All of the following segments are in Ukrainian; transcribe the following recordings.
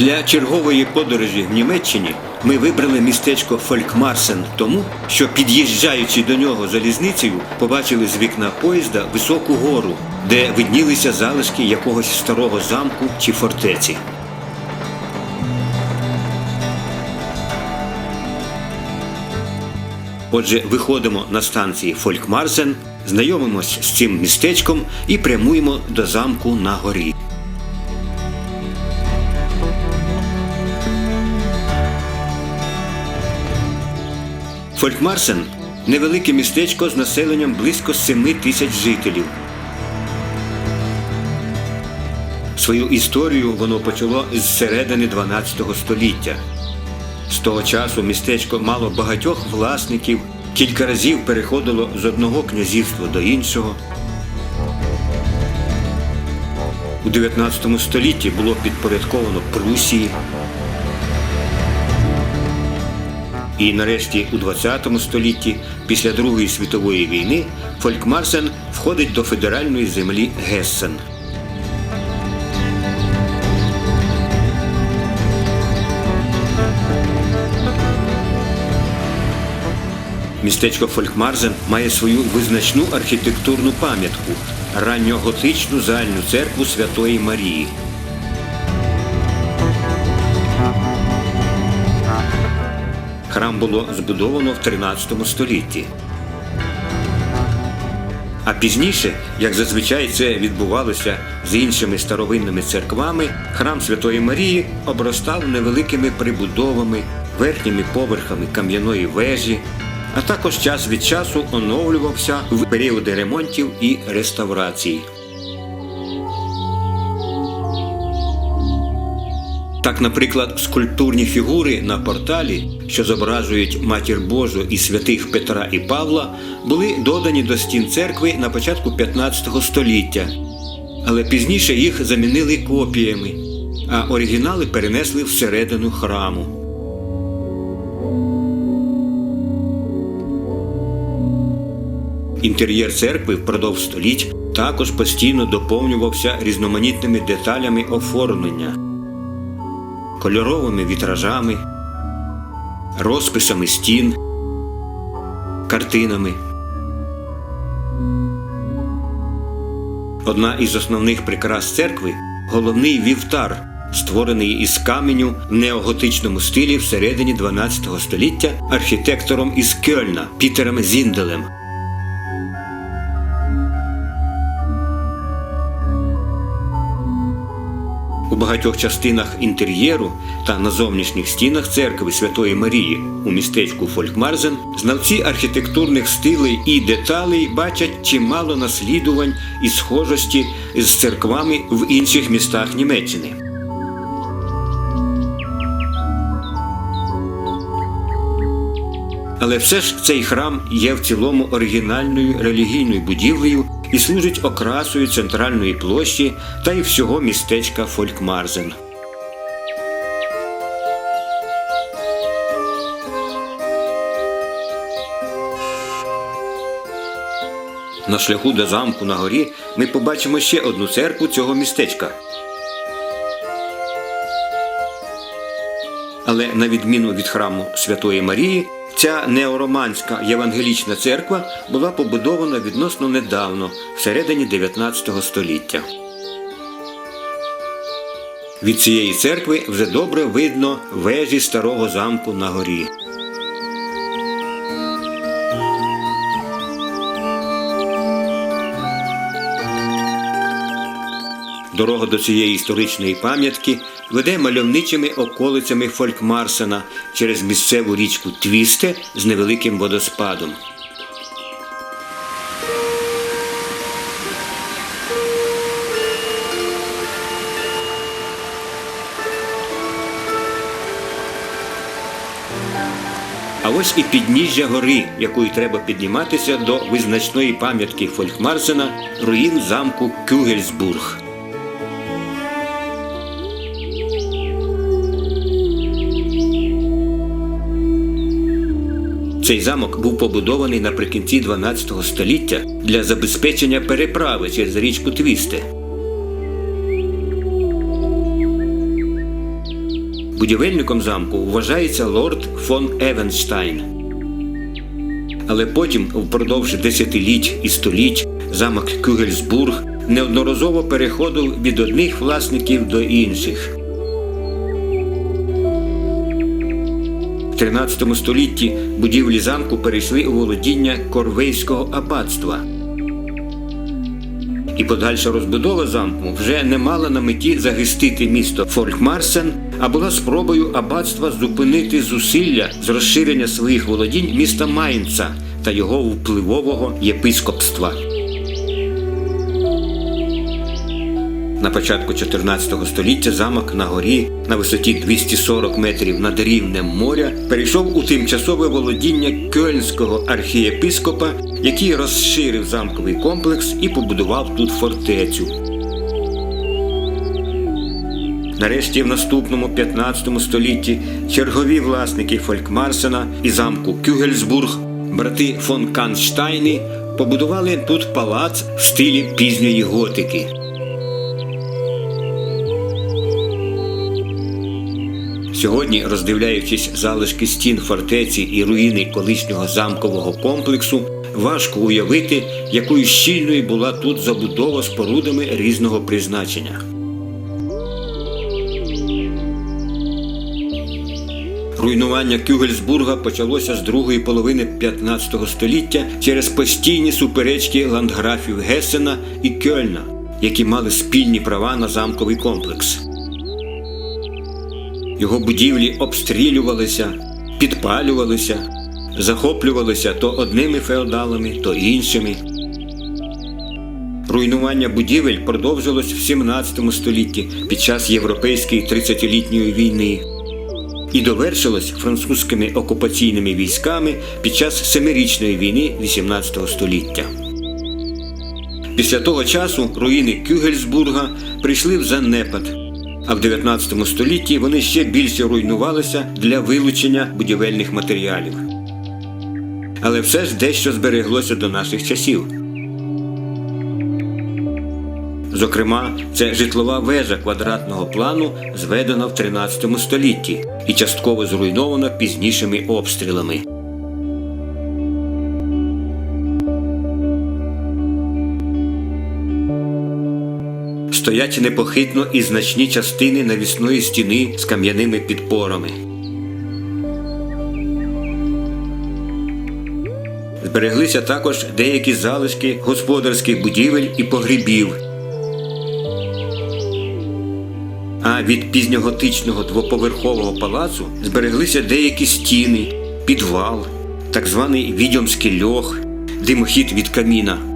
Для чергової подорожі в Німеччині ми вибрали містечко Фолькмарсен тому, що під'їжджаючи до нього залізницею, побачили з вікна поїзда високу гору, де виднілися залишки якогось старого замку чи фортеці. Отже, виходимо на станції Фолькмарсен, знайомимось з цим містечком і прямуємо до замку на горі. Фолькмарсен невелике містечко з населенням близько 7 тисяч жителів. Свою історію воно почало з середини 12 століття. З того часу містечко мало багатьох власників, кілька разів переходило з одного князівства до іншого. У 19 столітті було підпорядковано Прусії. І нарешті у 20 столітті, після Другої світової війни, Фолькмарсен входить до федеральної землі Гессен. Містечко Фолькмарзен має свою визначну архітектурну пам'ятку ранньоготичну загальну церкву Святої Марії. Храм було збудовано в 13 столітті. А пізніше, як зазвичай це відбувалося з іншими старовинними церквами, храм Святої Марії обростав невеликими прибудовами, верхніми поверхами кам'яної вежі, а також час від часу оновлювався в періоди ремонтів і реставрацій. Так, наприклад, скульптурні фігури на порталі, що зображують матір Божу і святих Петра і Павла, були додані до стін церкви на початку 15 століття, але пізніше їх замінили копіями, а оригінали перенесли всередину храму. Інтер'єр церкви впродовж століть також постійно доповнювався різноманітними деталями оформлення, кольоровими вітражами, розписами стін, картинами. Одна із основних прикрас церкви головний вівтар, створений із каменю в неоготичному стилі всередині 12 століття архітектором із Кьольна Пітером Зінделем. Багатьох частинах інтер'єру та на зовнішніх стінах церкви Святої Марії у містечку Фолькмарзен знавці архітектурних стилей і деталей бачать чимало наслідувань і схожості з церквами в інших містах Німеччини. Але все ж цей храм є в цілому оригінальною релігійною будівлею і служить окрасою центральної площі та й всього містечка Фолькмарзен. На шляху до замку на горі ми побачимо ще одну церкву цього містечка. Але на відміну від храму Святої Марії, ця неороманська євангелічна церква була побудована відносно недавно, всередині 19 століття. Від цієї церкви вже добре видно вежі старого замку на горі. Дорога до цієї історичної пам'ятки веде мальовничими околицями Фолькмарсена через місцеву річку Твісте з невеликим водоспадом. А ось і підніжжя гори, якою треба підніматися до визначної пам'ятки Фолькмарсена руїн замку Кюгельсбург. Цей замок був побудований наприкінці 12 століття для забезпечення переправи через річку Твісте. Будівельником замку вважається лорд фон Евенштайн. Але потім, впродовж десятиліть і століть, замок Кюгельсбург неодноразово переходив від одних власників до інших. 13 столітті будівлі замку перейшли у володіння Корвейського аббатства. І подальша розбудова замку вже не мала на меті захистити місто Фолькмарсен, а була спробою аббатства зупинити зусилля з розширення своїх володінь міста Майнца та його впливового єпископства. На початку 14 століття замок на горі на висоті 240 метрів над рівнем моря перейшов у тимчасове володіння кельнського архієпископа, який розширив замковий комплекс і побудував тут фортецю. Нарешті в наступному 15 столітті чергові власники Фолькмарсена і замку Кюгельсбург, брати фон Канштайни, побудували тут палац в стилі пізньої готики. Сьогодні, роздивляючись залишки стін фортеці і руїни колишнього замкового комплексу, важко уявити, якою щільною була тут забудова спорудами різного призначення. Руйнування Кюгельсбурга почалося з другої половини 15 століття через постійні суперечки ландграфів Гесена і Кьольна, які мали спільні права на замковий комплекс. Його будівлі обстрілювалися, підпалювалися, захоплювалися то одними феодалами, то іншими. Руйнування будівель продовжилось в 17 столітті під час Європейської 30-літньої війни і довершилось французькими окупаційними військами під час Семирічної війни 18 століття. Після того часу руїни Кюгельсбурга прийшли в занепад, а в 19 столітті вони ще більше руйнувалися для вилучення будівельних матеріалів. Але все ж дещо збереглося до наших часів. Зокрема, це житлова вежа квадратного плану, зведена в 13 столітті і частково зруйнована пізнішими обстрілами. Стоять непохитно і значні частини навісної стіни з кам'яними підпорами. Збереглися також деякі залишки господарських будівель і погрібів. А від пізньоготичного двоповерхового палацу збереглися деякі стіни, підвал, так званий відьомський льох, димохід від каміна.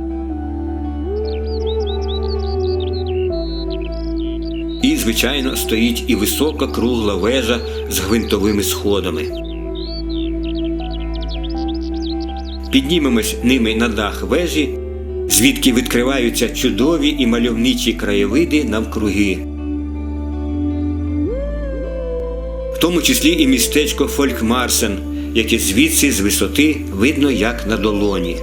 І, звичайно, стоїть і висока кругла вежа з гвинтовими сходами. Піднімемось ними на дах вежі, звідки відкриваються чудові і мальовничі краєвиди навкруги. В тому числі і містечко Фолькмарсен, яке звідси з висоти видно як на долоні.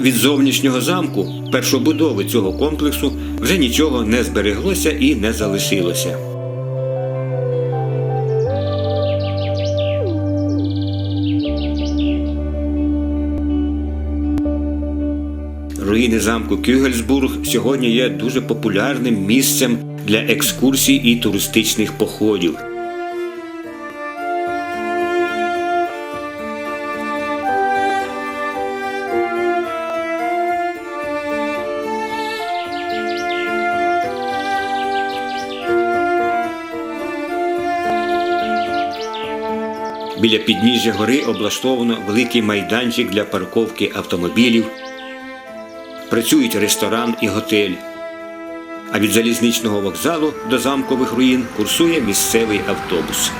Від зовнішнього замку, першобудови цього комплексу, вже нічого не збереглося і не залишилося. Руїни замку Кюгельсбург сьогодні є дуже популярним місцем для екскурсій і туристичних походів. Біля підніжжя гори облаштовано великий майданчик для парковки автомобілів. Працюють ресторан і готель. А від залізничного вокзалу до замкових руїн курсує місцевий автобус.